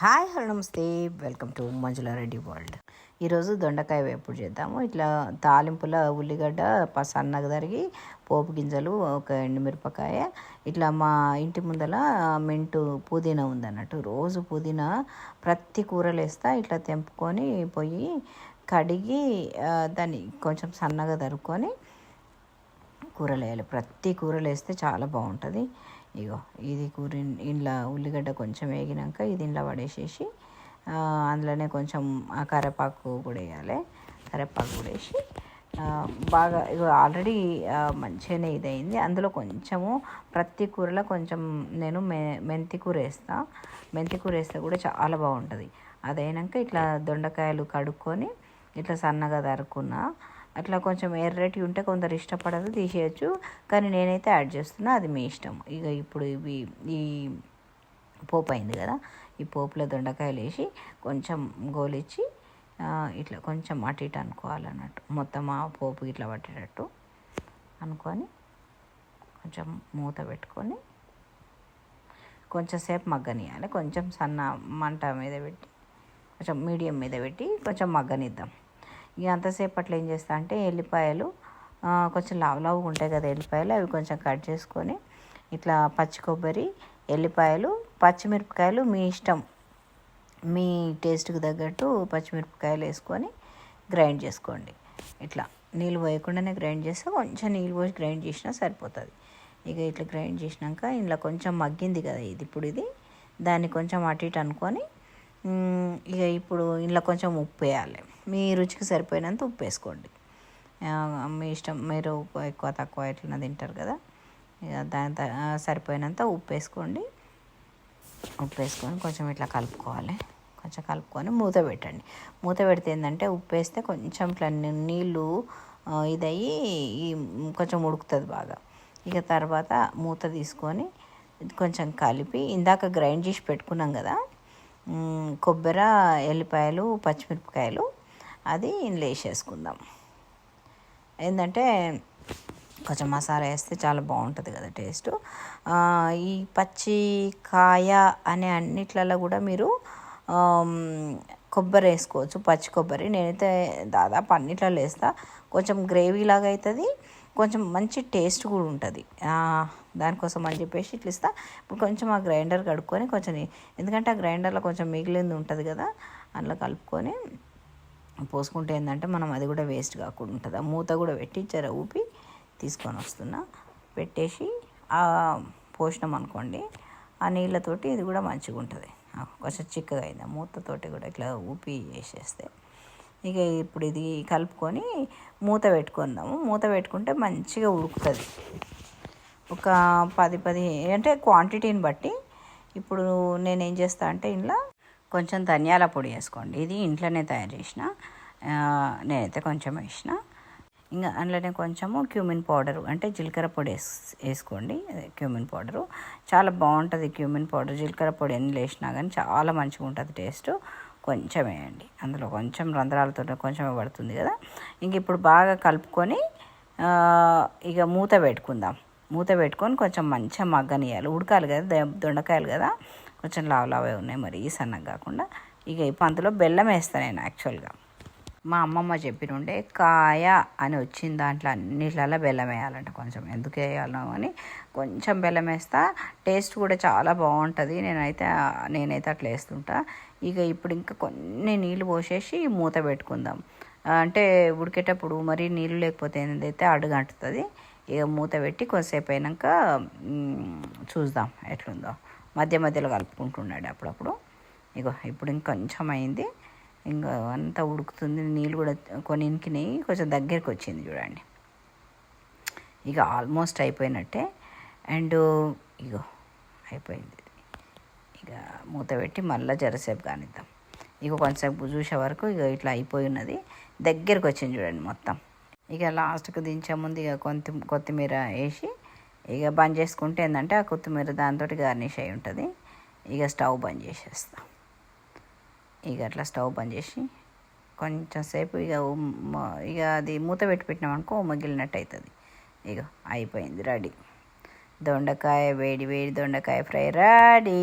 Hi hello నమస్తే. Welcome to Manjula Reddy world. ఈరోజు దొండకాయ వేపుడు చేద్దాము. ఇట్లా తాలింపుల ఉల్లిగడ్డ సన్నగా తరిగి పోపు గింజలు ఒక ఎండుమిరపకాయ. ఇట్లా మా ఇంటి ముందల మెంటు పుదీనా ఉందన్నట్టు. రోజు పుదీనా ప్రతి కూరలు వేస్తా ఇట్లా తెంపుకొని పోయి కడిగి దాన్ని కొంచెం సన్నగా తరుక్కొని కూరలు వేయాలి ప్రతి కూరలు వేస్తే చాలా బాగుంటుంది. ఇగో ఇది కూర ఇంట్లో ఉల్లిగడ్డ కొంచెం వేగినాక ఇది ఇంట్లో పడేసేసి అందులోనే కొంచెం ఆ కరివేపాకు కూడా వేయాలి. కరివేపాకు కూడా వేసి బాగా ఇగో ఆల్రెడీ మంచిగానే ఇదైంది. అందులో కొంచెము ప్రతి కూరలో కొంచెం నేను మె మెంతి కూర వేస్తా. మెంతి కూర వేస్తే కూడా చాలా బాగుంటుంది. అదైనాక ఇట్లా దొండకాయలు కడుక్కొని ఇట్లా సన్నగా తరుక్కున్నా అట్లా కొంచెం ఎర్రటి ఉంటే కొందరు ఇష్టపడదు తీసేయచ్చు. కానీ నేనైతే యాడ్ చేస్తున్నా అది మీ ఇష్టం. ఇక ఇప్పుడు ఇవి ఈ పోపు అయింది కదా ఈ పోపులో దొండకాయలు వేసి కొంచెం గోలిచ్చి ఇట్లా కొంచెం అటు ఇటు అనుకోవాలన్నట్టు. మొత్తం ఆ పోపు ఇట్లా పట్టేటట్టు అనుకొని కొంచెం మూత పెట్టుకొని కొంచెంసేపు మగ్గనియాలి కొంచెం సన్న మంట మీద పెట్టి కొంచెం మీడియం మీద పెట్టి కొంచెం మగ్గనిద్దాం. ఇక ఏం చేస్తా అంటే ఎల్లిపాయలు కొంచెం లావు లావుగా ఉంటాయి కదా ఎల్లిపాయలు అవి కొంచెం కట్ చేసుకొని ఇట్లా పచ్చి కొబ్బరి ఎల్లిపాయలు పచ్చిమిరపకాయలు మీ ఇష్టం. మీ టేస్ట్కి తగ్గట్టు పచ్చిమిరపకాయలు వేసుకొని గ్రైండ్ చేసుకోండి. ఇట్లా నీళ్ళు పోయకుండానే గ్రైండ్ చేస్తే కొంచెం నీళ్ళు పోసి గ్రైండ్ చేసినా సరిపోతుంది. ఇక ఇట్లా గ్రైండ్ చేసినాక ఇందులో కొంచెం మగ్గింది కదా ఇది ఇప్పుడు ఇది దాన్ని కొంచెం అటు ఇటు అనుకొని ఇక ఇప్పుడు ఇందులో కొంచెం ఉప్పు వేయాలి. మీ రుచికి సరిపోయినంత ఉప్పు వేసుకోండి. మీ ఇష్టం మీరు ఉప్పు ఎక్కువ తక్కువ ఎట్లా తింటారు కదా ఇక దాని త- సరిపోయినంత ఉప్పు వేసుకోండి. ఉప్పు వేసుకొని కొంచెం ఇట్లా కలుపుకోవాలి. కొంచెం కలుపుకొని మూత పెట్టండి. మూత పెడితే ఏంటంటే ఉప్పు వేస్తే కొంచెం ఇట్లా నీళ్ళు ఇదయ్యి కొంచెం ఉడుకుతుంది బాగా. ఇక తర్వాత మూత తీసుకొని కొంచెం కలిపి ఇందాక గ్రైండ్ చేసి పెట్టుకున్నాం కదా కొబ్బరి ఎల్లిపాయలు పచ్చిమిరపకాయలు అది ఇందులో వేసేసుకుందాం ఏంటంటే కొంచెం మసాలా వేస్తే చాలా బాగుంటుంది కదా టేస్ట్. ఈ పచ్చి కాయ అనే అన్నిట్లలో కూడా మీరు కొబ్బరి వేసుకోవచ్చు పచ్చి కొబ్బరి. నేనైతే దాదాపు అన్నిట్లలో వేస్తా. కొంచెం గ్రేవీ లాగా అవుతుంది కొంచెం మంచి టేస్ట్ కూడా ఉంటుంది. దానికోసం అని చెప్పేసి ఇట్లా ఇస్తా. ఇప్పుడు కొంచెం ఆ గ్రైండర్ కడుక్కొని కొంచెం ఎందుకంటే ఆ గ్రైండర్లో కొంచెం మిగిలింది ఉంటుంది కదా అందులో కలుపుకొని పోసుకుంటే ఏంటంటే మనం అది కూడా వేస్ట్ కాకుండా ఉంటుంది. ఆ మూత కూడా పెట్టి జర ఊపి తీసుకొని వస్తున్నా. పెట్టేసి ఆ పోసినాం అనుకోండి ఆ నీళ్ళతోటి ఇది కూడా మంచిగా ఉంటుంది. కొంచెం చిక్కగా అయింది. ఆ మూతతోటి కూడా ఇట్లా ఊపి వేసేస్తే ఇక ఇప్పుడు ఇది కలుపుకొని మూత పెట్టుకుందాము. మూత పెట్టుకుంటే మంచిగా ఉడుకుతుంది. ఒక పది పది అంటే క్వాంటిటీని బట్టి ఇప్పుడు నేనేం చేస్తా అంటే ఇంట్లో కొంచెం ధనియాల పొడి వేసుకోండి. ఇది ఇంట్లోనే తయారు చేసిన నేనైతే కొంచెం వేసిన. ఇంకా అందులోనే కొంచెము క్యూమిన్ పౌడర్ అంటే జీలకర్ర పొడి వేస్ వేసుకోండి. Cumin powder. చాలా బాగుంటుంది క్యూమిన్ పౌడర్. జీలకర్ర పొడి ఎన్ని వేసినా కానీ చాలా మంచిగా ఉంటుంది టేస్ట్. కొంచెం వేయండి. అందులో కొంచెం రంధ్రాలతో కొంచెం పడుతుంది కదా. ఇంక ఇప్పుడు బాగా కలుపుకొని ఇక మూత పెట్టుకుందాం. మూత పెట్టుకొని కొంచెం మంచిగా మగ్గనియాలి ఉడకాలి కదా దొండకాయలు కదా. కొంచెం లావు లావే ఉన్నాయి మరి ఈ సన్నగా కాకుండా. ఇక ఈ పంతులో బెల్లం వేస్తాను నేను యాక్చువల్గా మా అమ్మమ్మ చెప్పినుండే కాయ అని వచ్చిన దాంట్లో అన్నిట్లలో బెల్లం వేయాలంట కొంచెం. ఎందుకు వేయాలో అని కొంచెం బెల్లం వేస్తా. టేస్ట్ కూడా చాలా బాగుంటుంది. నేనైతే నేనైతే అట్లా వేస్తుంటా. ఇక ఇప్పుడు ఇంకా కొన్ని నీళ్ళు పోసేసి మూత పెట్టుకుందాం. అంటే ఉడికేటప్పుడు మరి నీళ్ళు లేకపోతే ఏందైతే అడుగంటుతుంది ఇక మూత పెట్టి కొద్దిసేపు అయినాక చూద్దాం ఎట్లుందో. మధ్య మధ్యలో కలుపుకుంటున్నాడు అప్పుడప్పుడు. ఇగో ఇప్పుడు ఇంకొంచెం అయింది ఇంకా అంతా ఉడుకుతుంది. నీళ్ళు కూడా కొన్ని ఇంకినాయి కొంచెం దగ్గరికి వచ్చింది చూడండి. ఇక ఆల్మోస్ట్ అయిపోయినట్టే. అండ్ ఇగో అయిపోయింది. ఇక మూత పెట్టి మళ్ళీ జరసేపు కానిద్దాం. ఇక కొంతసేపు చూసే వరకు ఇక ఇట్లా అయిపోయి ఉన్నది. దగ్గరికి వచ్చింది చూడండి మొత్తం. ఇక లాస్ట్కి దించే ముందు ఇక కొంత కొత్తిమీర వేసి ఇక బంద్ చేసుకుంటే ఏంటంటే ఆ కొత్తిమీర దాంతో గార్నిష్ అయి ఉంటుంది. ఇక స్టవ్ బంద్ చేసేస్తా. ఇక అట్లా స్టవ్ బంద్ చేసి కొంచెం సేపు ఇక ఇక అది మూత పెట్టి పెట్టినామనుకో మగిలినట్టు అవుతుంది ఇక అయిపోయింది రెడీ. దొండకాయ వేడి వేడి దొండకాయ ఫ్రై రెడీ.